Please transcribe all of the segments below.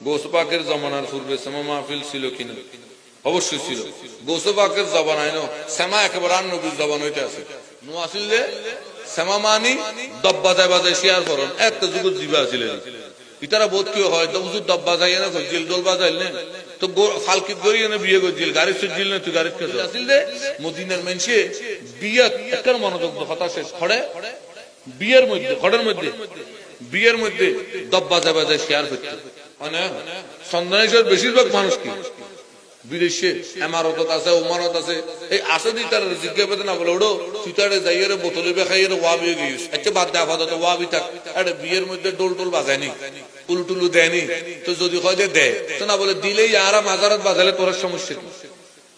গোসপাকের জমানার পূর্বে সেমা মাহফিল ছিল কিনা? অবশ্যই ছিল। গোসপাকের জবানায় ন সেমা একেবারে আর নবীর জবান হইতে আছে। নো আসিল যে? সেমা মানি দব বাজায় বাজায় শেয়ার করন। এত যুগ জিবা ছিলেন ইতারা বোধ কি হয়, তো উজুর দব বাজাই না করছিল দোল বাজাইল না? তো ফালকিত গড়ি এনে বিয়ে করছিল গাড়ি সুজিল না তুই গাড়ি কাছে আসিল যে? মদিনার মানুষে বিয়ে একটার মনোযোগ কথা শেষ খড়ে বিয়ের মধ্যে খড়ের মধ্যে। বিয়ের মধ্যে দব বাজায় বাজায় শেয়ার করতে। মানে সন্ধানেশ্বর বেশিরভাগ মানুষ কি? বিদেশে আছে আছে। এই আসে দি তার জিজ্ঞা পেতে না বলে, ওড়ো, তুই তারে যাইয়ে রে বোতলে আচ্ছা বাদ দে আপাতত থাক। বিয়ের মধ্যে ডোল টোল বাজায়নি, উলু টুলু দেয়নি। তো যদি হয় যে দে। তো না বলে, দিলেই আরা মাজারাত বাজালে তোর সমস্যা কি?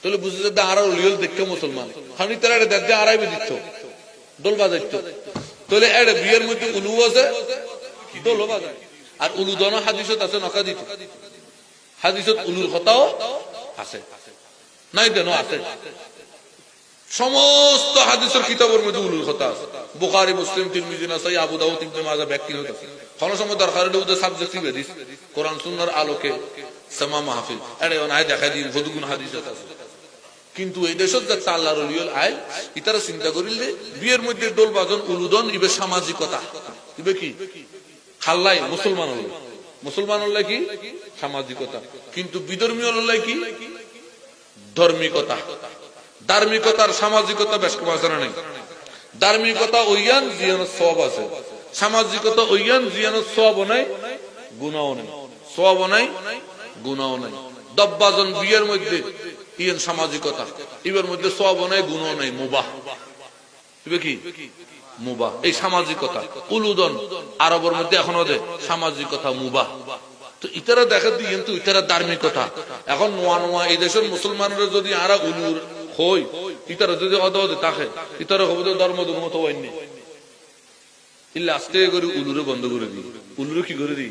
তাহলে বুঝে যে আরা উলিয়ল দেখতে মুসলমান। খানি তারা এটা দেখতে আড়াই দিত ডোল বাজাইত। তাহলে এটা বিয়ের মধ্যে উলু আছে ডোল বাজায়। আর উলু দন হাদিসত আছে নকা দিত হাদিসত উলুর কথাও আছে। নাই দেন, আছে। সমস্ত হাদিসের কিতাবের মধ্যে উলুর কথা আছে। বুখারী মুসলিম তিরমিজি নাসাই আবু মাজাহ ব্যক্তি হতে কোন সময় দরকার হলে ওদের কোরআন আলোকে সামা মাহফিল। আরে ওনায় দেখা দিন হাদিস আছে। কিন্তু এই দেশত যাচ্ছে আল্লাহর ইতারা চিন্তা করিলে বিয়ের মধ্যে দোল বাজন উলুদন ইবে সামাজিকতা। ইবে কি? খাল্লাই মুসলমান হল। মুসলমান হলে কি? সামাজিকতা। কিন্তু বিধর্মীয় হলে কি? ধর্মিকতা। ধার্মিকতার সামাজিকতা বেশ কম আছে নাই? ধার্মিকতা ওইয়ান, জিয়ান সব আছে। সামাজিকতা ওইয়ান, জিয়ান সব নাই গুণাও নাই। সব নাই গুণাও নাই। দব্বাজন বিয়ের মধ্যে ইয়ান সামাজিকতা। ইবের মধ্যে সব নাই গুণও নাই, মুবাহ। কি? মুবাহ। এই সামাজিকতা। উলুদন আরবের মধ্যে এখন ওদের সামাজিকতা মুবাহ। তো ইতারা দেখা দিই কিন্তু ইতারা ধার্মিকতা। এখন নোয়া নোয়া এই দেশের মুসলমানরা যদি আরা উলুর হই, ইতারা যদি অদ থাকে, ইতারা হব ধর্ম দুর্মত হয়নি। ইল্লা আস্তে করে উলুরে বন্ধ করে দিই। উলুরে কি করে দিই?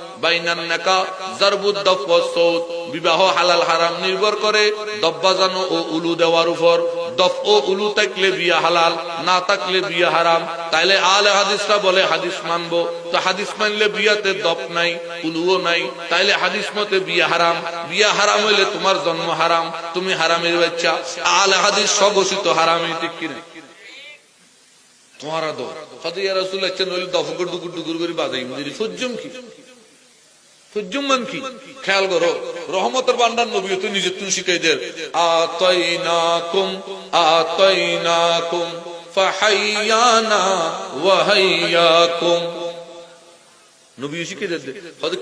দফ বিবাহ হালাল হারাম নির্ভর করে দব্বা জানো ও উলু দেওয়ার উপর। দফ ও উলু থাকলে বিয়া হালাল, না থাকলে বিয়া হারাম। তাইলে আলে হাদিসরা বলে, হাদিস মানবো। তো হাদিস মানলে বিয়াতে দপ নাই, উলুও নাই। তাইলে হাদিস মতে বিয়া হারাম। বিয়া হারাম হইলে তোমার জন্ম হারাম, তুমি হারামের বাচ্চা। আলে হাদিস স্বঘোষিত হারামই ঠিক কিনা? তোমারা দো রাসূল আচ্ছা নইলে দফকর দুকুর দুকুর করে বাজাই সজ্জম কি? খেয়াল করো, রহমতের নবী তুমি শিখাই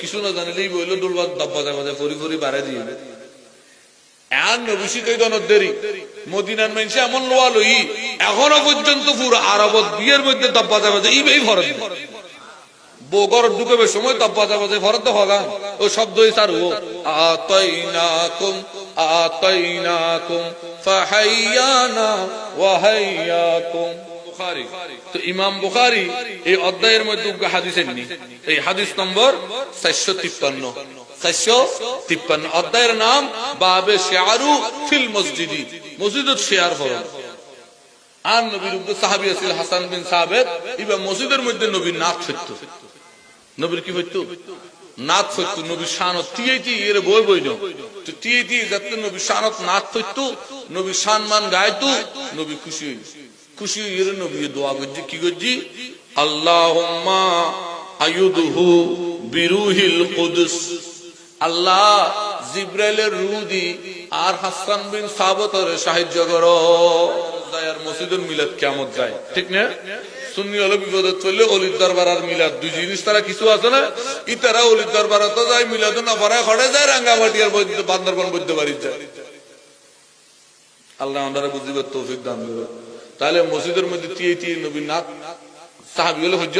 কিছু না জানিলেই বইলো ডোলবা দাব্বা বাড়াই দিয়ে। দেরি, মদিনার মানুষে এমন এখনও পর্যন্ত পুরো আরবত বিয়ের মধ্যে দাব্বা দাব্বা এই বেই সময় তো শব্দই সার ও আতাইনাকুম আতাইনাকুম, ফাহাইয়ানা বুখারী। তো ইমাম বুখারী এই অধ্যায়ের মধ্যে হাদিস এনেনি এই হাদিস নম্বর 453 453 অধ্যায়ের নাম, বাবে শিআরু ফিল মসজিদি। মসজিদত শিয়ার ফরজ আর নবীর উগ্র সাহাবী আছিল হাসান বিন সাবেত। ইবা মসজিদের মধ্যে নবীর নাচ সত্য নবীর কি হইতো? নাচ সত্য নবীর শানত টিয়েটি এর বই বই তো টিয়েটি যাতে নবীর শানত নাচ সত্য নবীর সম্মান গাইতো, নবী খুশি হইতো খুশি এর নবী দোয়া করছি, কি করছি? আল্লাহুম্মা আয়ুদহু বিরুহিল কুদস। আল্লাহ জিব্রাইলের রূহ দি আর হাসান বিন সাবতরে সাহায্য করো। দায়ার মসজিদের মিলাদ কিয়ামত যায়? ঠিক আর আর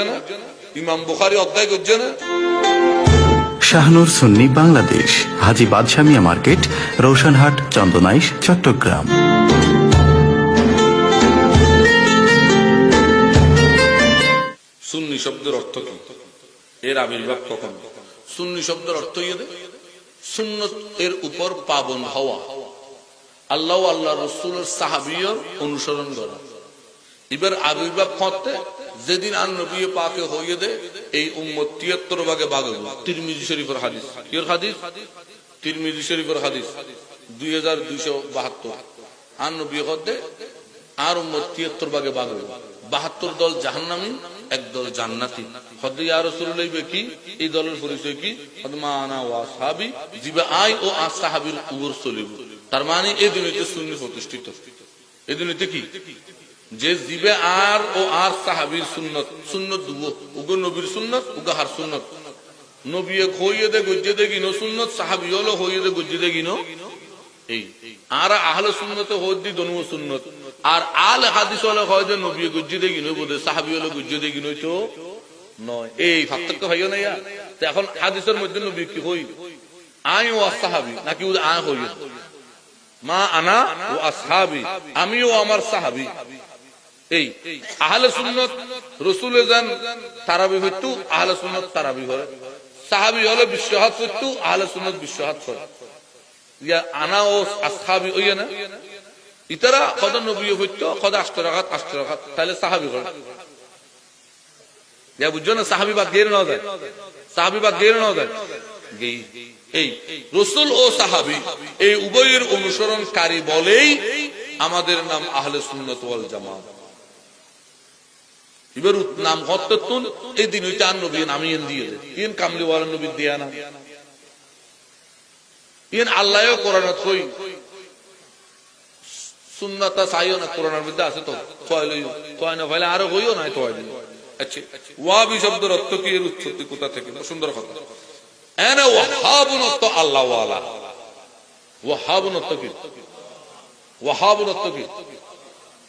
না? ইমাম বুখারি অধ্যায় করছে না? শাহনুর সুন্নি বাংলাদেশ, হাজি বাদশামিয়া মার্কেট, রৌশনহাট, চন্দনাইশ, চট্টগ্রাম। শব্দের অর্থ কি? এর আবির্ভাব কখন? সুন্নি শব্দের অর্থ ইয়ে সুন্নত এর উপর পাবন হওয়া। আল্লাহ আল্লাহ রসুলের সাহাবিয়র অনুসরণ করা। এবার আবির্ভাব করতে যেদিন আর নবী পাকে হইয়ে দে, এই উম্মত তিয়াত্তর ভাগে ভাগ তিরমিজি শরীফের হাদিস। কিয়র হাদিস? তিরমিজি শরীফের হাদিস, দুই হাজার দুইশো বাহাত্তর। আর নবী হতে আর উম্মত তিয়াত্তর ভাগে ভাগ বাহাত্তর দল জাহান্নামী এক দল জান্নাতি। কি এই দলের পরিচয় কি? আই ও চলিব তার মানে এই দুনিয়াতে সুন্নি প্রতিষ্ঠিত। এই দুনিয়াতে কি? যে জিবে আর ও আর সাহাবীর সুন্নত সুন্নত নবীর সুন্নত হার সুন্নত। দে, গজ্জে দে গিনো সুন্নত, সাহাবী হলো হইয়ে দে, গজ্জে দে গিনো এই। আর আহলে সুন্নতে হদ্দি দনু সুন্নত। আর আল হাদিস হলে নবী গিনো বোধে সাহাবী হলো গিনো তো নয়। এই পার্থক্য না ইয়া। এখন হাদিসের মধ্যে নবী কি হই? আই ও সাহাবী নাকি ও আ হইও মা আনা ও আসহাবি আমিও আমার সাহাবি। এই আহলে সুন্নত রসুলে তারাবি হইতু আহলে সুন্নত তারাবি হয় সাহাবি হলে বিশ্বহাত হইতু আহলে সুন্নত বিশ্বহাত করে ইয়া আনা ও আসহাবি ওই না? ইতারা কদ নবী হইতো কদ আষ্ট রাখাত তাহলে সাহাবি করে ইয়া বুঝছ না, সাহাবি বাদ গের না যায় সাহাবি বাদ গের না যায় এই, রসুল ও সাহাবি এই উভয়ের অনুসরণকারী বলেই আমাদের নাম আহলে সুন্নত ওয়াল জামাত। এবার নাম হত্ততুন এই দিন ওইটা নবী নামিয়ে দিয়ে ইন কামলি ওয়ালা নবী দিয়া না ইন আল্লাহও কোরআনত কই সুন্নাতা সাইও না মধ্যে আছে তো। কয় লইও। কয় না ফাইলে আরও হইও না তো আচ্ছা ওয়াবি শব্দের অর্থ কি? এর উৎপত্তি কোথা থেকে? সুন্দর কথা। এনে আল্লাহ ওয়ালা কি? কি?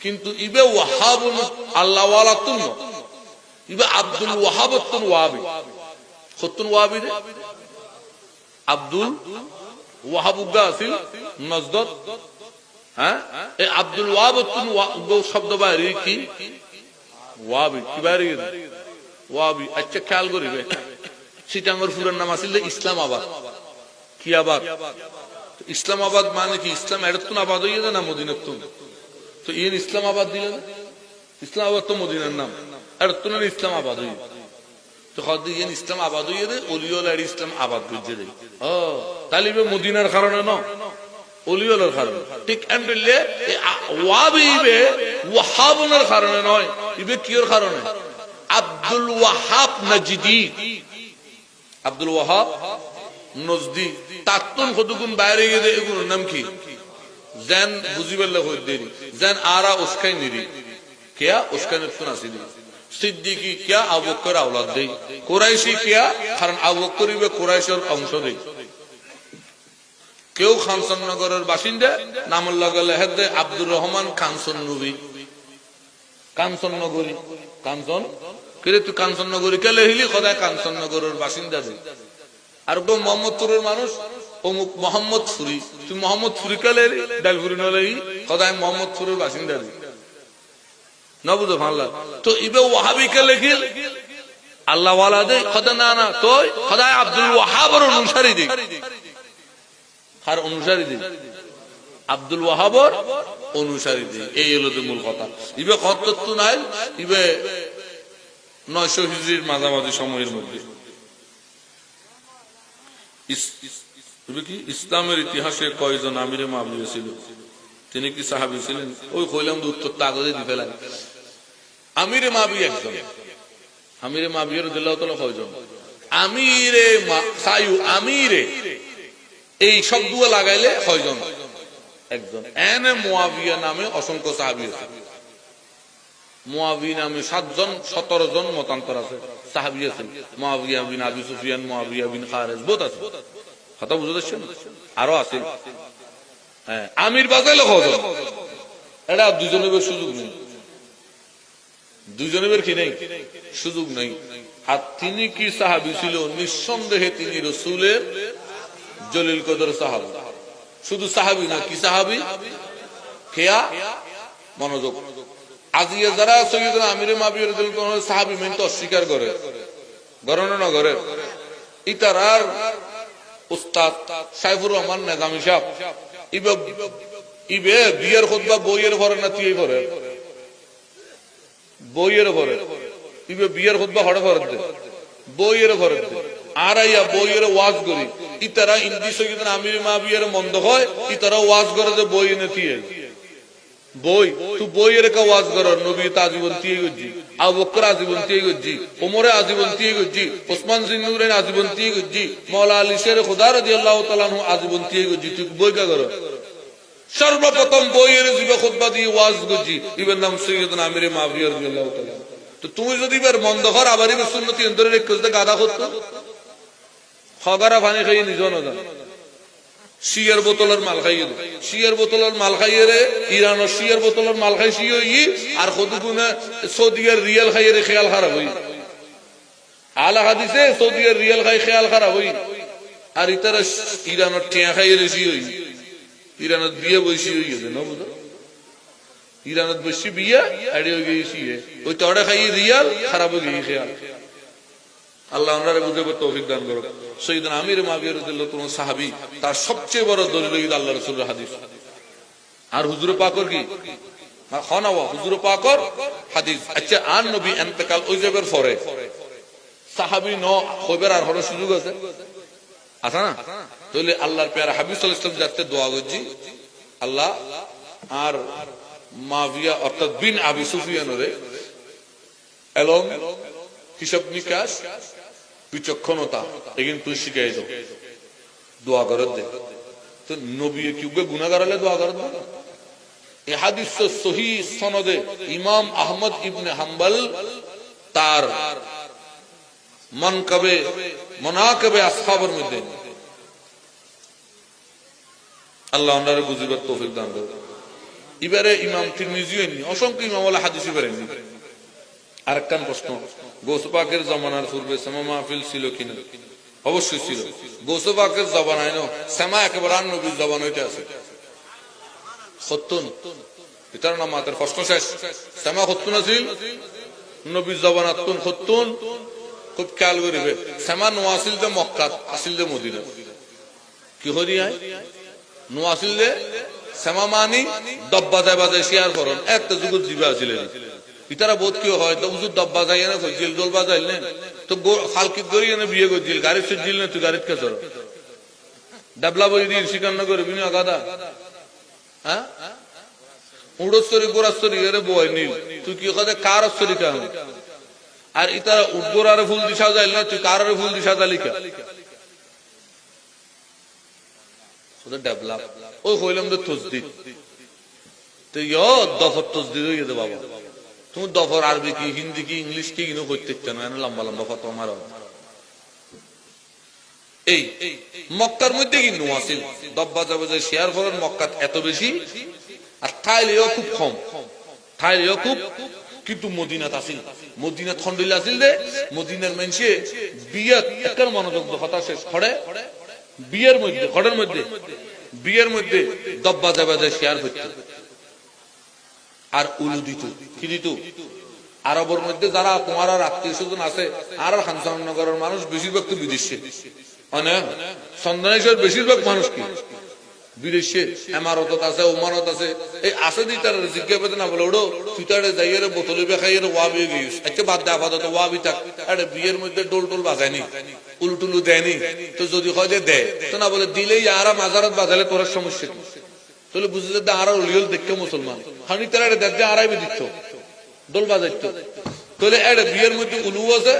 কিন্তু ইবে ওয়াহাবুন আল্লাহ ওয়ালা তুন ইবে আব্দুল ওয়াহাবতুন ওয়াবি। খতুন ওয়াবি রে। আব্দুল ওয়াহাবুগা আছিল নজদত হ্যাঁ? আব্দুল ওয়াহাবতুন শব্দ বাইরে কি? ওয়াবি, কি বাইরে ওয়াবি আচ্ছা খেয়াল করিবে। সিটাঙ্গর ফুরের নাম আছিল ইসলামাবাদ। কি আবাদ ইসলামাবাদ মানে কি? ইসলাম এরতুন আবাদ হইয়া যায় না মদিনাতুন তো ইন ইসলামাবাদ দিলে না ইসলামাবাদ তো মদিনার নাম। এরতুন ইসলামাবাদ হইয়া। তো হদ ইন ইসলাম আবাদ হইয়া দে অলিওল আর ইসলাম আবাদ করছে দে ও, তাহলে ইবে মদিনার কারণে ন? অলিওলের কারণে। ঠিক এন্ডলে ওয়াবি ইবে ওয়াহাবনের কারণে নয়, ইবে কিয়র কারণে? আব্দুল ওয়াহাব আব্দুল ওয়াহাব নজদি। তাত্তন বাইরে গিয়ে এগুলোর নাম কি? দেরি। জেন আরা উস্কাই নিরি। কেয়া উস্কাই নতুন আসিলি সিদ্দিকি কিয়া আবুকর আওলাদ দেই কোরাইশি কিয়া, কারণ আবুকর ইবে কোরাইশের অংশ দেই কেউ খানসন নগরের বাসিন্দা নামুল্লাহ লেহেদ দে আব্দুর রহমান খানসন নবী কাঞ্চন নগরী কাঞ্চন কিরে তুই কাঞ্চন নগরী কে লেহিলি সদায় কাঞ্চন নগরের বাসিন্দা দেই আর কেউ মোহাম্মদপুরের মানুষ, অমুক মোহাম্মদ ফুরি তুই মোহাম্মদ ফুরি কালে ডালফুরি নলে সদায় মোহাম্মদপুরের বাসিন্দা দি না বুঝো ভাল্লা তো ইবে ওয়াহাবি কে লেখিল? আল্লাহ দে খদা না না তো খদায় আব্দুল ওয়াহাবর অনুসারী দি আর অনুসারী দি আব্দুল ওয়াহাবর অনুসারী দি এই হলো মূল কথা। ইবে কত নাই, ইবে নয়শো হিজড়ির মাঝামাঝি সময়ের মধ্যে। ইসলামের ইতিহাসে কয়জন আমিরে মাবিয়ে ছিল? তিনি কি সাহাবি ছিলেন? ওই কইলাম উত্তর কাগজে দিতে লাগে আমিরে মাবি একজন। আমিরে মাবিয়ের দিল্লাহ কয়জন? আমিরে সায়ু আমিরে। এই শব্দ লাগাইলে কয়জন একজন এনে মুয়াবিয়া নামে অসংখ্য সাহাবি আছে। মুয়াবি নামে সাতজন সতেরো জন মতান্তর আছে সাহাবি মুয়াবিয়া বিন আবি সুফিয়ান মুয়াবিয়া বিন খারেজ বোধ আছে। কথা বুঝতে পারছেন? আরও আছে। হ্যাঁ আমির বাজাইলে কজন এটা দুজনের সুযোগ নেই। দুজনের কি নেই? সুযোগ নেই। আর তিনি কি সাহাবি ছিল? নিঃসন্দেহে তিনি রসুলের জলিল কদর সাহাবি। শুধু সাহাবি না, কি সাহাবি? খেয়া, মনোযোগ। আজিয়া যারা আমিরে সাহাবি মেন তো অস্বীকার করে। করে ইতারার উস্তাদ সাইফুর রহমান নেজামি সাহেব, ইবে বিয়ের খুতবা বইয়ের ভরে না তুই ভরে বইয়ের ভরে ইবে বিয়ের খুতবা হড়ে ভরে দে। বইয়ের ভরে আইয়া বইয়ের ওয়াজ করি। ইতারা ইন্দি আমির মা বিয়ের মন্দ হয়, ইতারা ওয়াজ করে যে বই এনে দিয়ে বই তুই বইয়ের ওয়াজ নবী তা দিয়ে গজি আবু বকর আজীবন দিয়ে গজি ওমরে আজীবন দিয়ে গজি ওসমান আজীবন দিয়ে গজি আলী শের রাদিয়াল্লাহু তাআলা আজীবন দিয়ে গজি বই কা সর্বপ্রথম বইয়ের যুগে খুতবা দিয়ে ওয়াজ গজি নাম সৈয়দনা আমির মাবিয়া রাদিয়াল্লাহু তাআলা। তো তুমি যদি এবার মন্দ কর আবার সুন্নতি এন্দরে রেখে গাদা করতো? খগারা পানি খাই নিজ না জানো শিয়ার বোতলের মাল খাইয়ে দে। শিয়ার বোতলের মাল খাইয়ে রে, ইরানের শিয়ার বোতলের মাল খাই শিও ই, আর কতগুনা সৌদিয়ার রিয়াল খাইয়ে রে খেয়াল খারাপ হই। আলা হাদিসে সৌদিয়ার রিয়াল খাই খেয়াল খারাপ হই। আর ইতারা ইরানের টিয়া খাইয়ে রে শিও ই। ইরানত বিয়ে বসি হই গেছে না বুঝো? ইরানত বসি বিয়ে, আড়ি হয়ে গেছি ওই তড়া খাইয়ে রিয়াল, খারাপ হয়ে গেছে খেয়াল। আল্লাহ ওনারা বুঝে তৌফিক দান করো সৈয়দ আমির মাবিয়ার কোন সাহাবি, তার সবচেয়ে বড় দলিল আল্লাহ রসুলের হাদিস। আর হুজুর পাকর কি? হুজুর পাকর হাদিস। আচ্ছা আর নবী এন্তেকাল ওই পরে? সাহাবি ন আর সুযোগ আছে? আছে না? তাহলে আল্লাহর পেয়ারা হাবিব যাতে দোয়া করছি। আল্লাহ আর মাবিয়া অর্থাৎ বিন আবি সুফিয়ানরে হিসাব নিকাশ বিচক্ষণতা এগিন শিখাই দাও। দোয়া করে দে। তো নবী কি হলে দোয়া করে দাও এই হাদিস সহি সনদে ইমাম আহমদ ইবনে হাম্বল তার মধ্যে। আল্লাহ বুঝিবার দান এবারে ইমাম তিরমিজিও অসংখ্য ইমাম হাদিস এবারে আরেকখান প্রশ্ন গোসপাকের জমানার পূর্বে সেমা মাহফিল ছিল কিনা? অবশ্যই ছিল। গোসপাকের জবানায় সেমা একেবারে আর নবীর জবান হইতে আছে। সত্যন এটার নাম প্রশ্ন শেষ। সত্যন আছিল নবীর জবান আত্মন খুব খেয়াল করিবে নোয়া আছিল যে মক্কাত আছিল যে মদিনা। কি হরি আয় আছিল যে সেমা মানি দব বাজায় বাজায় শেয়ার করন একটা যুগত জীবা আছিল ইতারা বোধ কি হয়? তো উজুর দব বাজাই না কইছিল দোল বাজাইল না? তো ফালকিত গড়ি এনে বিয়ে করছিল গাড়ি সুজিল না, তুই গাড়িত কাছে ডাবলা বই দিয়ে শিকার না করবি না গাদা হ্যাঁ গোড়াস্তরি এরে বই তুই কি কথা কার স্তরি কাম? আর ইতারা উদ্গোর ফুল দিশা যাইল না, তুই কার আরে ফুল দিশা যালি কা? ডেভেলপ ওই হইলাম তো তসদিদ তো ইয় দফর তসদিদ হয়ে বাবা। তুমি দফর আরবি কি, হিন্দি কি, ইংলিশ কি কিনো করতে লম্বা লম্বা আমার এই, মক্কার মধ্যে কি নো দব্বা যাবে যে শেয়ার ফলের মক্কাত এত বেশি, আর থাইলেও খুব কম। থাইলেও খুব, কিন্তু মদিনাত মদিনাত খন্ডিল আছিল দে মদিনার মানুষে বিয়াত মনোযোগ শেষ খড়ে বিয়ের মধ্যে খড়ের মধ্যে, বিয়ের মধ্যে দব্বা যাবে যে শেয়ার করতে আর উলু দিত। কি দিত? আরবের মধ্যে যারা তোমার আর আত্মীয় স্বজন আছে, আর হানসানগরের মানুষ বেশিরভাগ তো বিদেশে। সন্ধানেশ্বর বেশিরভাগ মানুষ কি? বিদেশে। আছে আছে। এই আছে দি তার জিজ্ঞা পেতে না বলে, ওড়ো বোতলে গিয়েছ আচ্ছা বাদ দে আপাতত ওয়া বি থাক। আরে বিয়ের মধ্যে ডোল টোল বাজায়নি। দেয়নি। তো যদি হয় যে দেয় তো না বলে, দিলেই আরা মাজারত বাজালে তোর সমস্যা তাহলে বুঝলে আর উলিয়ল দেখে মুসলমান। হানি তারা দেখতে আড়াই দিত দোল বাজাইতো। তাহলে এটা বিয়ের মধ্যে উলু আছে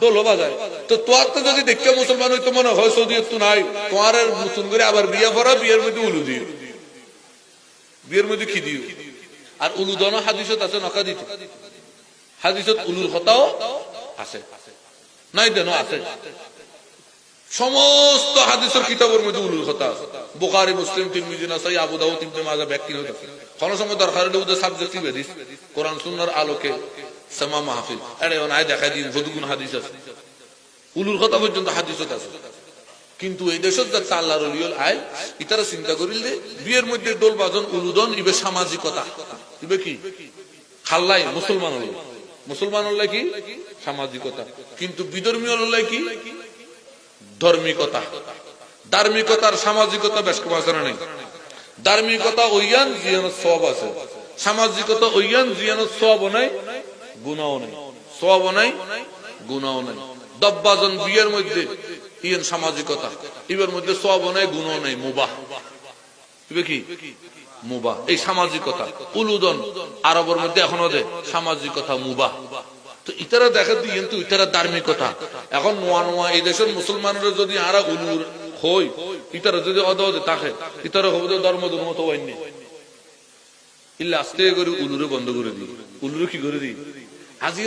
দোলও বাজায় তো তো যদি দেখে মুসলমান হইতো, মনে হয় সৌদি তো নাই। তোমার করে আবার বিয়ে করা বিয়ের মধ্যে উলু দিও। বিয়ের মধ্যে কি দিও? আর হাদিসত আছে, নকা দিত। হাদিসত উলুর আছে। নাই দেন আছে। সমস্ত হাদিসের কিতাবের মধ্যে উলুর কথা আছে। বুখারী, মুসলিম ব্যক্তি আলোকে কথা আছে। কিন্তু এই দেশত বিয়ের মধ্যে ডোল বাজন উলুদন, ইবে সামাজিকতা। ইবে কি? খাল্লাই, মুসলমান মুসলমান কি? সামাজিকতা। কিন্তু বিধর্মীয় কি? ধর্মিকতা। ধার্মিকতার সামাজিকতা বেশ কমাচারা নেই? ধার্মিকতা ওইয়ান জিয়ানো সব আছে। সামাজিকতা ওইয়ান জিয়ানো সব নাই গুণাও নাই। সব নাই গুণাও নাই। দব্বাজন বিয়ের মধ্যে ইয়েন সামাজিকতা। ইবের মধ্যে সব নাই গুণও নাই, মুবাহ। ইবে কি? মুবা এই সামাজিকতা। উলুদন আরবের মধ্যে এখনও দে, সামাজিকতা মুবা তো ইতারা দেখা দিই কিন্তু ইতারা ধার্মিকতা। এখন নোয়া নোয়া এই দেশের মুসলমানরা যদি আরা উলুর হই, ইতারা যদি অদে তাকে ধর্ম ধর্ম তো ইল্লা আস্তে করে উলুরে বন্ধ করে উলুরে কি করে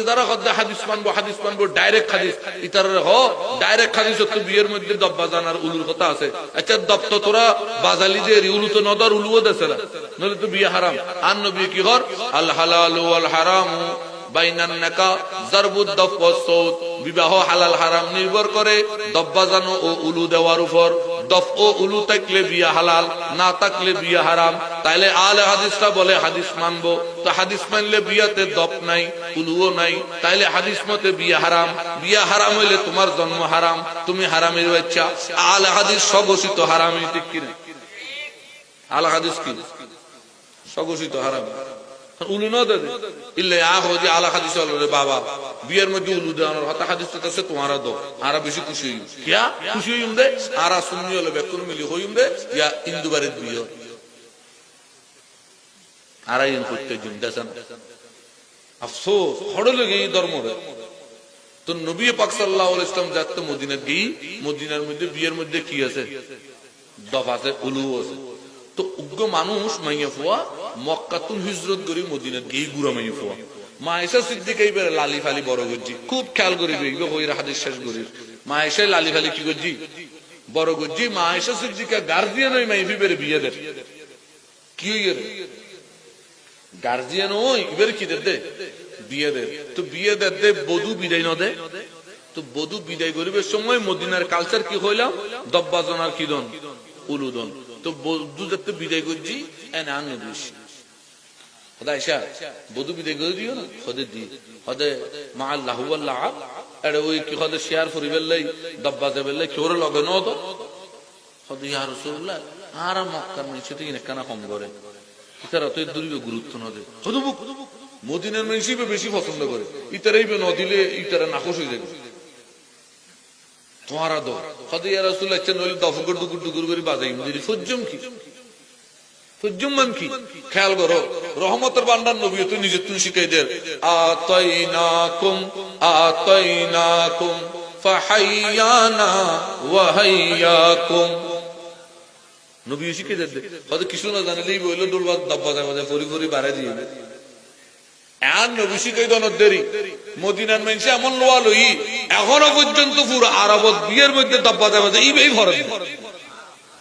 দ্বারা হাদিস মানবো হাদিস মানবো ডাইরেক্ট ডাইরেক্ট তো বিয়ের মধ্যে দব্বা জানার উলুর কথা আছে। আচ্ছা দপ্ত তোরা বাজালি যে উলু তো নদর, উলুও দেছে না। নলে তো বিয়ে হারাম। আর নবী কি হর? আল হালাল ওয়াল হারাম। বিবাহ হালাল হারাম নির্ভর করে দব্বা জানো ও উলু দেওয়ার উপর। দফ ও উলু থাকলে বিয়া হালাল, না থাকলে বিয়া হারাম। তাইলে আলে হাদিসটা বলে, হাদিস মানবো। তো হাদিস মানলে বিয়াতে দপ নাই, উলুও নাই। তাইলে হাদিস মতে বিয়া হারাম। বিয়া হারাম হইলে তোমার জন্ম হারাম, তুমি হারামের বাচ্চা। আলে হাদিস স্বঘোষিত আলে হাদিস কি? স্বঘোষিত হারাম। উলু ন দে ইল্লে আলা হাদিস বাবা, বিয়ের মধ্যে উলু হতা হাদিস তো আছে তোমার দো আরা বেশি খুশি হইম কিয়া? খুশি হইম দে? আরা সুন্নি হলে বেকুন মিলি হইম দে? ইয়া আরা করতে আফসোস, হড় এই ধর্ম তো নবী পাক সাল্লাল্লাহু ইসলাম মদিনার মধ্যে বিয়ের মধ্যে কি আছে? দফ আছে উলু আছে। তো উগ্র মানুষ মাইয়া ফুয়া মক্কাতুন হিজরত করি এইবার লালি ফালি বড় খুব খেয়াল শেষ করি লালি ফালি কি করছি বড় গার্জিয়ান ওই মাইফি বেড়ে বিয়ে কি হইয়ে গার্জিয়ান ওই কি বিয়ে দে তো বিয়ে দে দে, বধু বিদায় ন দে তো বধু বিদায় করিবার সময় মদিনার কালচার কি হইলাম দব্বাজনার কি দন? উলুদন। তো বধু যাতে বিদায় করছি এন আন গুরুত্ব ন মানুষই বেশি পছন্দ করে। ইতারাই ন দিলে ইতারা নাখোশ হয়ে যাবে। তোমারা দো কত ইয়া রাসূল আচ্ছা নইলে দফকর দুকুর দুকুর করে বাজাই। মুদিরি সজ্জম কি? খেয়াল করো, রহমতের বান্দার নবী তুমি নবী হয়তো কিছু না জানলেই বইলো ডোলবা দাব্বা দাব্বা পরি বাড়াই দিয়ে মানুষে এমন লোয়া লই, এখনও পর্যন্ত পুরো আরবত বিয়ের মধ্যে দাব্বা দাব্বা এই এই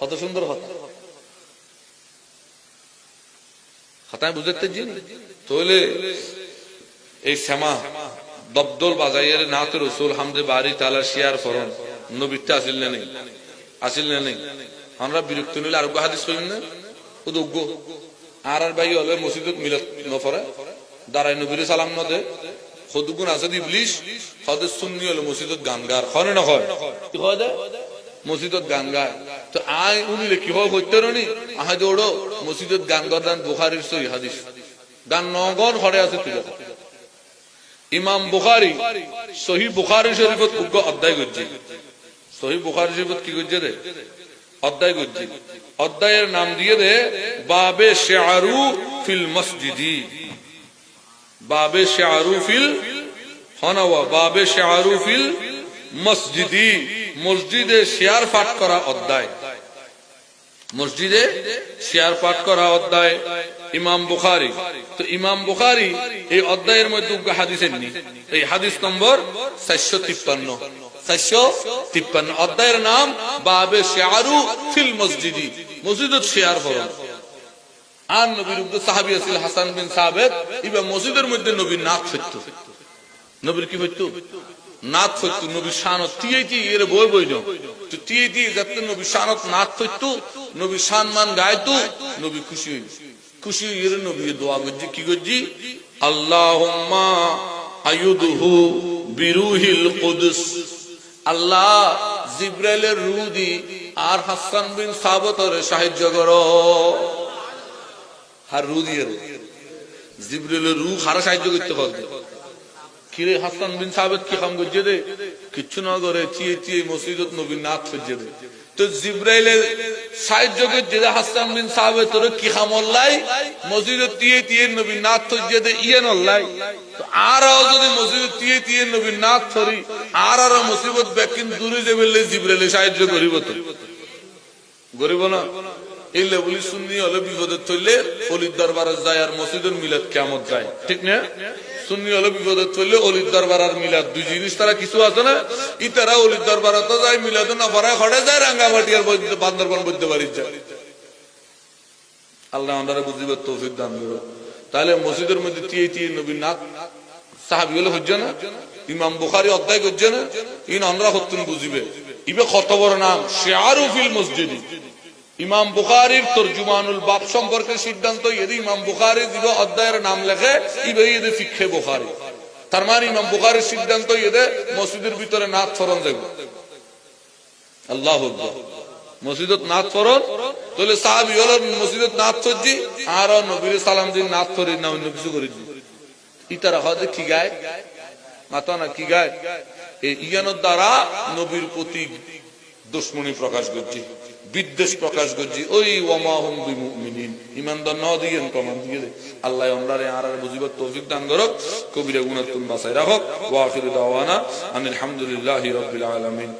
কত সুন্দর কথায় বুঝতে তাহলে এই শ্যামা দবদল বাজাইয়ের নাত রসুল হামদে বাড়ি ফরন নবীতে আসিল না নেই? আসিল না নেই? আমরা বিরক্ত নিলে আর না? আর আর ভাই হলে মিলত নফরে। দাঁড়াই নবীর সালাম নদে সদুগুণ আছে ইবলিশ। হদে সুন্নি হলে মসজিদত গান গার হনে না হয়? হয় মসজিদত গান গায় তো আই উনিলে কি হয় হইতে রনি আহা দৌড়ো, মসজিদত গান গান বুখারির সহি হাদিস গান নগর হরে আছে তুই ইমাম বুখারি সহি বুখারি শরীফত উগ্র অধ্যায় করছি সহি বুখারি শরীফত কি করছে রে অধ্যায় করছি অধ্যায়ের নাম দিয়ে দে, বাবে শেয়ারু ফিল মসজিদি বাবে শেয়ারু ফিল হনাওয়া। বাবে শেয়ারু ফিল মসজিদি মসজিদে শেয়ার পাঠ করা অধ্যায়। মসজিদে শেয়ার পাঠ করা অধ্যায় ইমাম বুখারি। তো ইমাম বুখারি এই অধ্যায়ের মধ্যে হাদিস এমনি এই হাদিস নম্বর চারশো তিপ্পান্ন। চারশো তিপ্পান্ন। অধ্যায়ের নাম, বাবে শেয়ারু ফিল মসজিদি। মসজিদত শেয়ার ফরম আর নবীর উদ্দ সাহাবি আছিল হাসান বিন সাহেব ইবা মসজিদের মধ্যে নবীর নাক ফেরত নবীর কি হইতো নাক ফেরত নবীর শানত টি এর বই বই তো যাতে নবীর শানত সম্মান গাইতো, নবী খুশি হই খুশি এর নবী দোয়া কি আল্লাহুম্মা আয়ুদহু বিরুহিল কুদস। আল্লাহ জিব্রাইলের রূহ দি আর হাসান বিন সাহায্য করো। আর রু দিয়ে জিব্রিলের রু হারা সাহায্য করতে পারবে কিরে হাসান বিন সাহেব কি কাম করছে রে কিচ্ছু না করে, চিয়ে চিয়ে মসজিদত নবীন নাথ রে তো হাসান বিন সাহেব তোর কি কাম অল্লাই? মসজিদত দিয়ে দিয়ে নবীন নাথ করছে দে ইয়ে নল্লাই আর যদি মসজিদত দিয়ে দিয়ে নবীন নাথ ধরি আর আর মুসিবত ব্যাকিন দূরে যাবে জিব্রাইলে সাহায্য করিব তো। গরিব না? এই সুন্নি হলে থইলে অলির দরবারে যায় আর মিলাদ কেমন যায়। ঠিক না? সুন্নি হলে থইলে অলির দরবার আর মিলাদ। দুই জিনিস তারা কিছু আছে না? অলির দরবারে তো যায়, মিলাদ না ভরা খড়ে যায়, রাঙ্গামাটি আর বান্দরবান বৈদ্য বাড়ি যায়। আল্লাহ আমরা বুঝিবার তৌফিক দান তাহলে মসজিদের মধ্যে টিয়ে টিয়ে নবী সাহাবি হলে হচ্ছে না? ইমাম বুখারি অধ্যায় করছে না? ইন আমরা হত্যুন বুঝিবে। ইবে কত বড় নাম? শেয়ারু মসজিদি। ইমাম বুখারির তর্জুমানুল বাপ সম্পর্কে সিদ্ধান্ত এদি ইমাম বুখারি দিব অধ্যায়ের নাম লেখে ইবে এদে ফিক্ষে বুখারি। তার মানে ইমাম বুখারির সিদ্ধান্ত এদে মসজিদের ভিতরে নাচ ফরন যাবে আল্লাহ মসজিদত তাহলে হল, মসজিদত নাচ করছি, আর নবীর সালাম দিন নাচ করি না, অন্য কিছু করি ইতারা হদে কি গায়? মাতা না কি গায়? এই ইয়ানোর দ্বারা নবীর প্রতি দুশ্মনী প্রকাশ করছি। বিদ্বেষ প্রকাশ করছি। ওই ওয়ামাহুম বিমুমিনিন। ইমানদার ন দিয়ে কমান দিয়ে আল্লাহ আমরারে আর আর বুঝিবার তৌফিক দান করক। কবিরা গুণাতুন বাসায় রাখক। ওয়াফির দাওয়ানা আনিল হামদুলিল্লাহি রাব্বিল আলামিন।